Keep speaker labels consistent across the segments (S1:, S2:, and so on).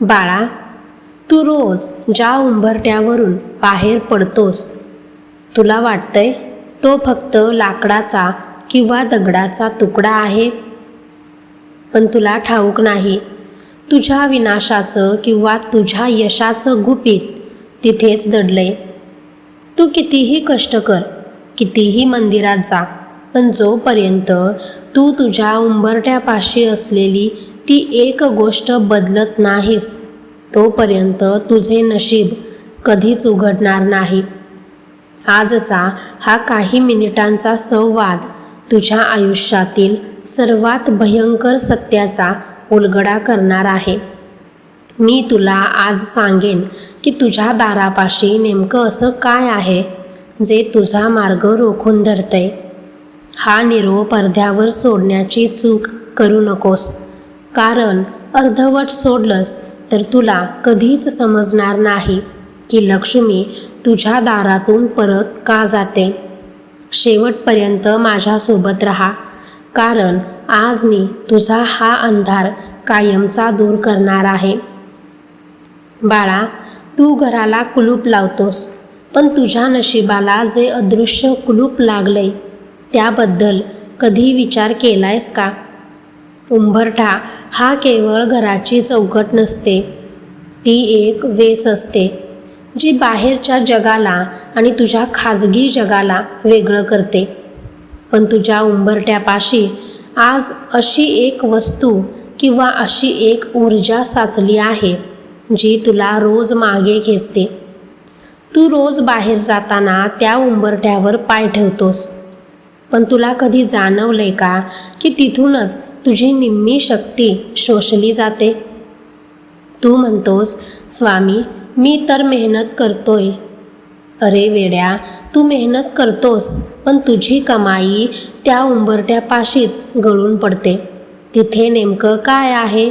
S1: बाळा तू रोज ज्या उंबरट्यावरून बाहेर पडतोस तुला वाटतंय तो फक्त लाकडाचा किंवा दगडाचा तुकडा आहे? पण तुला ठाऊक नाही तुझ्या विनाशाचं किंवा तुझ्या यशाचं गुपित तिथेच दडलंय. तू कितीही कष्ट कर कितीही मंदिरात जा पण जोपर्यंत तू तुझ्या उंबरट्यापाशी असलेली ती एक गोष्ट बदलत नाहीस तोपर्यंत तुझे नशीब कधीच उघडणार नाही. आजचा हा काही मिनिटांचा संवाद तुझ्या आयुष्यातील सर्वात भयंकर सत्याचा उलगडा करणार आहे. मी तुला आज सांगेन की तुझ्या दारापाशी नेमकं असं काय आहे जे तुझा मार्ग रोखून धरतंय. हा निरोप पडद्यावर सोडण्याची चूक करू नकोस. कारण अर्धवट सोडलंस तर तुला कधीच समजणार नाही की लक्ष्मी तुझ्या दारातून परत का जाते. शेवटपर्यंत माझ्यासोबत राहा. कारण आज मी तुझा हा अंधार कायमचा दूर करणार आहे. बाळा तू घराला कुलूप लावतोस पण तुझ्या नशिबाला जे अदृश्य कुलूप लागलंय त्याबद्दल कधी विचार केलायस का? उंबरठा हा केवळ घराची चौकट नसते. ती एक वेस असते जी बाहेरच्या जगाला आणि तुझ्या खाजगी जगाला वेगळं करते. पण तुझ्या उंबरट्यापाशी आज अशी एक वस्तू किंवा अशी एक ऊर्जा साचली आहे जी तुला रोज मागे खेचते. तू रोज बाहेर जाताना त्या उंबरठ्यावर पाय ठेवतोस. पण तुला कधी जाणवलंय का की तिथूनच तुझी निम्मी शक्ती शोषली जाते. तू म्हणतोस स्वामी मी तर मेहनत करतोय. अरे वेड्या तू मेहनत करतोस पण तुझी कमाई त्या उंबरट्यापाशीच गळून पडते. तिथे नेमकं काय आहे?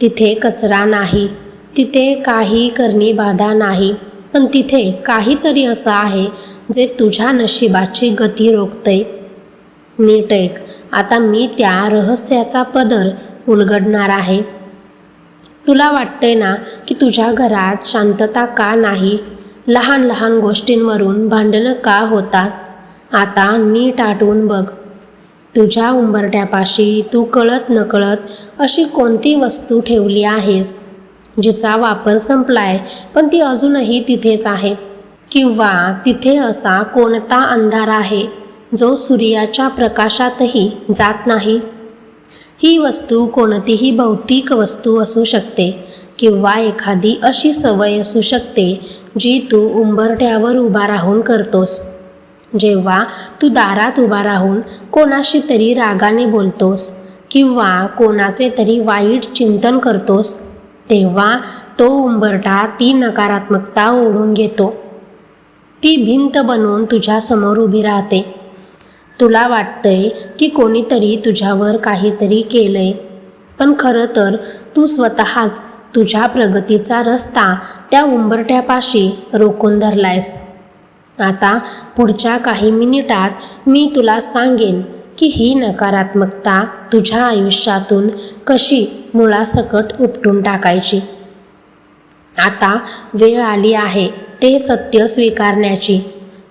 S1: तिथे कचरा नाही. तिथे काही करणी बाधा नाही. पण तिथे काहीतरी असं आहे जे तुझ्या नशिबाची गती रोखतंय. नीट ऐक आता मी त्या रहस्याचा पदर उलगडणार आहे. तुला वाटते ना की तुझ्या घरात शांतता का नाही? लहान लहान गोष्टींवरून भांडणं का होतात? आता नीट आटवून बघ. तुझ्या उंबरट्यापाशी तू कळत नकळत अशी कोणती वस्तू ठेवली आहेस? जिचा वापर संपलाय पण ती अजूनही तिथेच आहे. किंवा तिथे असा कोणता अंधार आहे? जो सूर्याच्या प्रकाशातही जात नाही. ही वस्तू कोणतीही भौतिक वस्तू असू शकते किंवा एखादी अशी सवय असू शकते जी तू उंबरठ्यावर उभा राहून करतोस. जेव्हा तू दारात उभा राहून कोणाशी तरी रागाने बोलतोस किंवा कोणाचे तरी वाईट चिंतन करतोस तेव्हा तो उंबरटा ती नकारात्मकता ओढून घेतो. ती भिंत बनवून तुझ्यासमोर उभी राहते. तुला वाटतंय की कोणीतरी तुझ्यावर काहीतरी केलंय. पण खरं तर तू स्वतःच तुझ्या प्रगतीचा रस्ता त्या उंबरट्यापाशी रोखून धरलायस. आता पुढच्या काही मिनिटात मी तुला सांगेन की ही नकारात्मकता तुझ्या आयुष्यातून कशी मुळासकट उपटून टाकायची. आता वेळ आली आहे ते सत्य स्वीकारण्याची.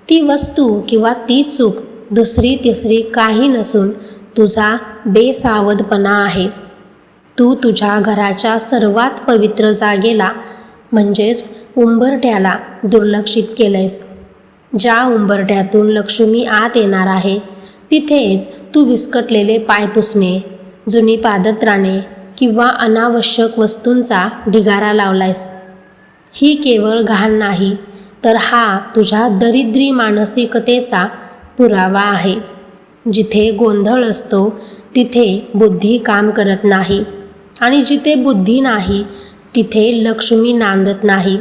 S1: ती वस्तू किंवा ती चूक दुसरी तिसरी काही नसून तुझा बेसावधपणा आहे. तू तुझ्या घराच्या सर्वात पवित्र जागेला म्हणजेच उंबरट्याला दुर्लक्षित केलंयस. ज्या उंबरट्यातून लक्ष्मी आत येणार आहे तिथेच तू विस्कटलेले पाय पुसणे जुनी पादत्राणे किंवा अनावश्यक वस्तूंचा ढिगारा लावलायस. ही केवळ घाण नाही तर हा तुझ्या दरिद्री मानसिकतेचा पुरावा आहे. जिथे गोंधळ असतो तिथे बुद्धी काम करत नाही. आणि जिथे बुद्धी नाही तिथे लक्ष्मी नांदत नाही.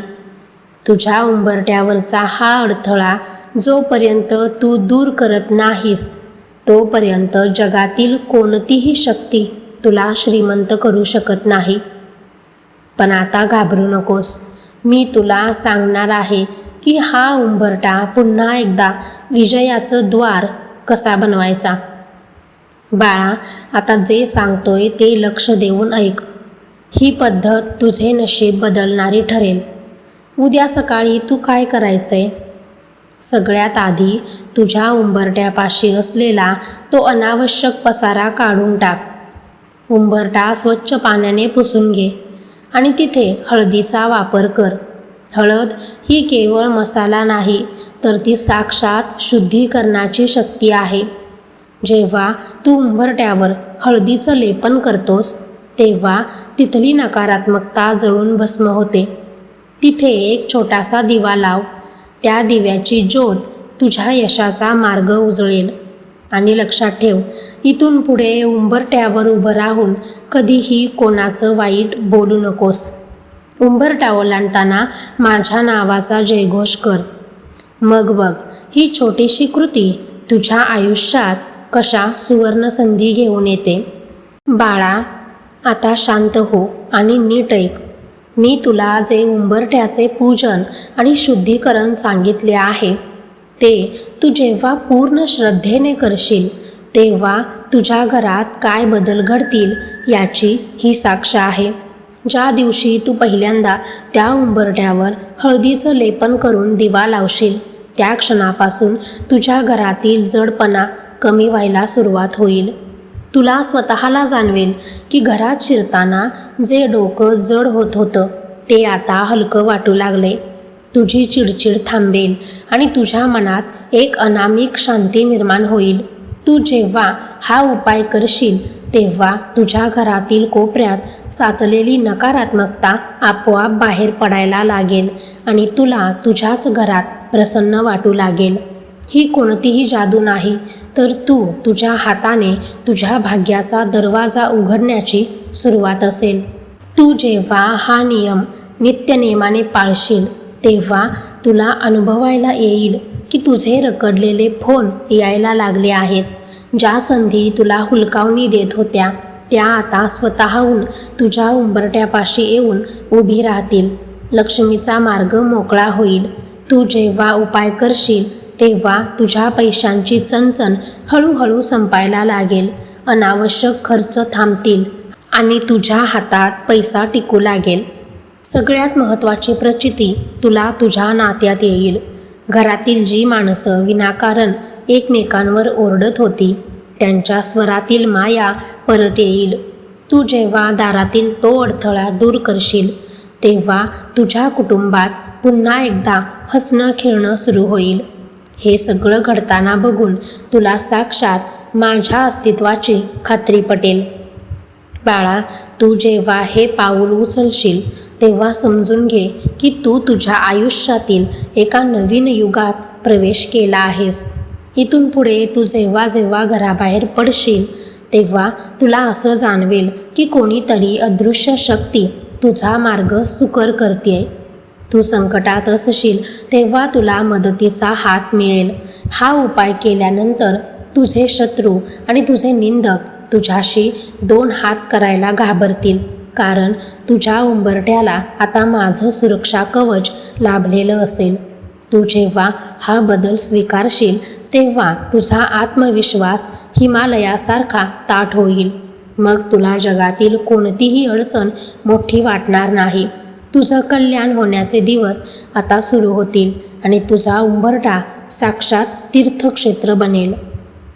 S1: तुझ्या उंबरट्यावरचा हा अडथळा जोपर्यंत तू दूर करत नाहीस तोपर्यंत जगातील कोणतीही शक्ती तुला श्रीमंत करू शकत नाही. पण आता घाबरू नकोस. मी तुला सांगणार आहे की हा उंबरटा पुन्हा एकदा विजयाचं द्वार कसा बनवायचा? बाळा आता जे सांगतोय ते लक्ष देऊन ऐक. ही पद्धत तुझे नशीब बदलणारी ठरेल. उद्या सकाळी तू काय करायचंय? सगळ्यात आधी तुझ्या उंबरट्यापाशी असलेला तो अनावश्यक पसारा काढून टाक. उंबरटा स्वच्छ पाण्याने पुसून घे आणि तिथे हळदीचा वापर कर. हळद ही केवळ मसाला नाही तर ती साक्षात शुद्धीकरणाची शक्ती आहे. जेव्हा तू उंबरट्यावर हळदीचं लेपन करतोस तेव्हा तिथली नकारात्मकता जळून भस्म होते. तिथे एक छोटासा दिवा लाव. त्या दिव्याची ज्योत तुझ्या यशाचा मार्ग उजळेल. आणि लक्षात ठेव इथून पुढे उंबरट्यावर उभं राहून कधीही कोणाचं वाईट बोलू नकोस. उंबरटा ओलांडताना माझ्या नावाचा जयघोष कर. मग बघ ही छोटीशी कृती तुझ्या आयुष्यात कशा सुवर्ण संधी घेऊन येते? बाळा आता शांत हो आणि नीट ऐक. मी तुला जे उंबरठ्याचे पूजन आणि शुद्धीकरण सांगितले आहे ते तू जेव्हा पूर्ण श्रद्धेने करशील तेव्हा तुझ्या घरात काय बदल घडतील याची ही साक्ष आहे. ज्या दिवशी तू पहिल्यांदा त्या उंबरठ्यावर हळदीचं लेपन करून दिवा लावशील त्या क्षणापासून तुझ्या घरातील जडपणा कमी व्हायला सुरुवात होईल. तुला स्वतःला जाणवेल की घरात शिरताना जे डोकं जड होत होतं ते आता हलकं वाटू लागले. तुझी चिडचिड थांबेल आणि तुझ्या मनात एक अनामिक शांती निर्माण होईल. तू जेव्हा हा उपाय करशील तेव्हा तुझ्या घरातील कोपऱ्यात साचलेली नकारात्मकता आपोआप बाहेर पडायला लागेल आणि तुला तुझ्याच घरात प्रसन्न वाटू लागेल. ही कोणतीही जादू नाही तर तू तुझ्या हाताने तुझ्या भाग्याचा दरवाजा उघडण्याची सुरुवात असेल. तू जेव्हा हा नियम नित्यनेमाने पाळशील तेव्हा तुला अनुभवायला येईल की तुझे रखडलेले फोन यायला लागले आहेत. ज्या संधी तुला हुलकावणी देत होत्या त्या आता स्वतःहून तुझ्या उंबरट्यापाशी येऊन उभी राहतील. लक्ष्मीचा मार्ग मोकळा होईल. तू जेव्हा उपाय करशील तेव्हा तुझ्या पैशांची चणचण हळूहळू संपायला लागेल. अनावश्यक खर्च थांबतील आणि तुझ्या हातात पैसा टिकू लागेल. सगळ्यात महत्त्वाची प्रचिती तुला तुझ्या नात्यात येईल. घरातील जी माणसं विनाकारण एकमेकांवर ओरडत होती. त्यांच्या स्वरातील माया परत येईल. तू जेव्हा दारातील तो अडथळा दूर करशील तेव्हा तुझ्या कुटुंबात पुन्हा एकदा हसणं खेळणं सुरू होईल. हे सगळं घडताना बघून तुला साक्षात माझ्या अस्तित्वाची खात्री पटेल. बाळा तू जेव्हा हे पाऊल उचलशील तेव्हा समजून घे की तू तुझ्या आयुष्यातील एका नवीन युगात प्रवेश केला आहेस. इथून पुढे तू जेव्हा जेव्हा घराबाहेर पडशील तेव्हा तुला असं जाणवेल की कोणीतरी अदृश्य शक्ती तुझा मार्ग सुकर करते तू संकटात असशील तेव्हा तुला मदतीचा हात मिळेल. हा उपाय केल्यानंतर तुझे शत्रू आणि तुझे निंदक तुझ्याशी दोन हात करायला घाबरतील कारण तुझ्या उंबरट्याला आता माझं सुरक्षा कवच लाभलेलं असेल. तू जेव्हा हा बदल स्वीकारशील तेव्हा तुझा आत्मविश्वास हिमालयासारखा ताठ होईल. मग तुला जगातील कोणतीही अडचण मोठी वाटणार नाही. तुझं कल्याण होण्याचे दिवस आता सुरू होतील आणि तुझा उंबरटा साक्षात तीर्थक्षेत्र बनेल.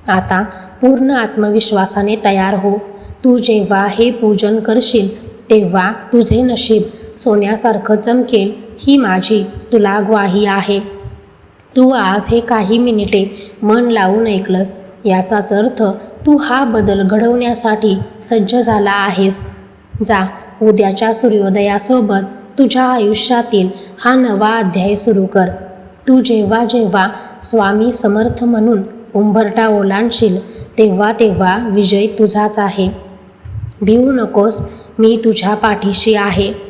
S1: आता पूर्ण आत्मविश्वासाने तयार हो. तू जेव्हा हे पूजन करशील तेव्हा तुझे नशीब सोन्यासारखं चमकेल ही माझी तुला ग्वाही आहे. तू आज हे काही मिनिटे मन लावून ऐकलंस. याचाच अर्थ तू हा बदल घडवण्यासाठी सज्ज झाला आहेस. जा उद्याच्या सूर्योदयासोबत तुझ्या आयुष्यातील हा नवा अध्याय सुरू कर. तू जेव्हा जेव्हा स्वामी समर्थ म्हणून उंबरटा ओलांडशील तेव्हा तेव्हा विजय तुझाच आहे. भिवू नकोस मी तुझ्या पाठीशी आहे.